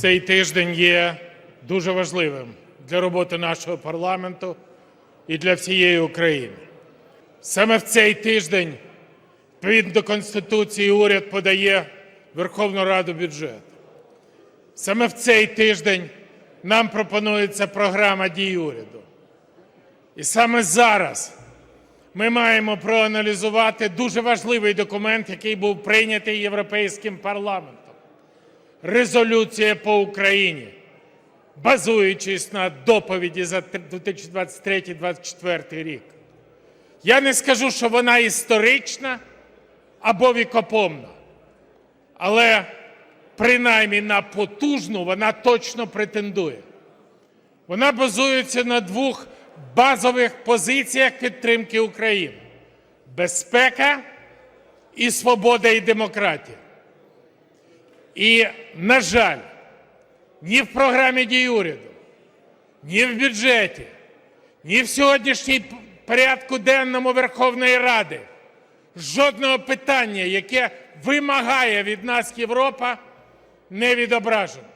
Цей тиждень є дуже важливим для роботи нашого парламенту і для всієї України. Саме в цей тиждень, відповідно до Конституції, уряд подає Верховну Раду бюджет. Саме в цей тиждень нам пропонується програма дій уряду. І саме зараз ми маємо проаналізувати дуже важливий документ, який був прийнятий Європейським парламентом резолюція по Україні, базуючись на доповіді за 2023-2024 рік. Я не скажу, що вона історична або вікопомна, але принаймні на потужну вона точно претендує. Вона базується на двох базових позиціях підтримки України: безпека і свобода і демократія. І, на жаль, ні в програмі дій уряду, ні в бюджеті, ні в сьогоднішній порядку денному Верховної Ради жодного питання, яке вимагає від нас Європа, не відображено.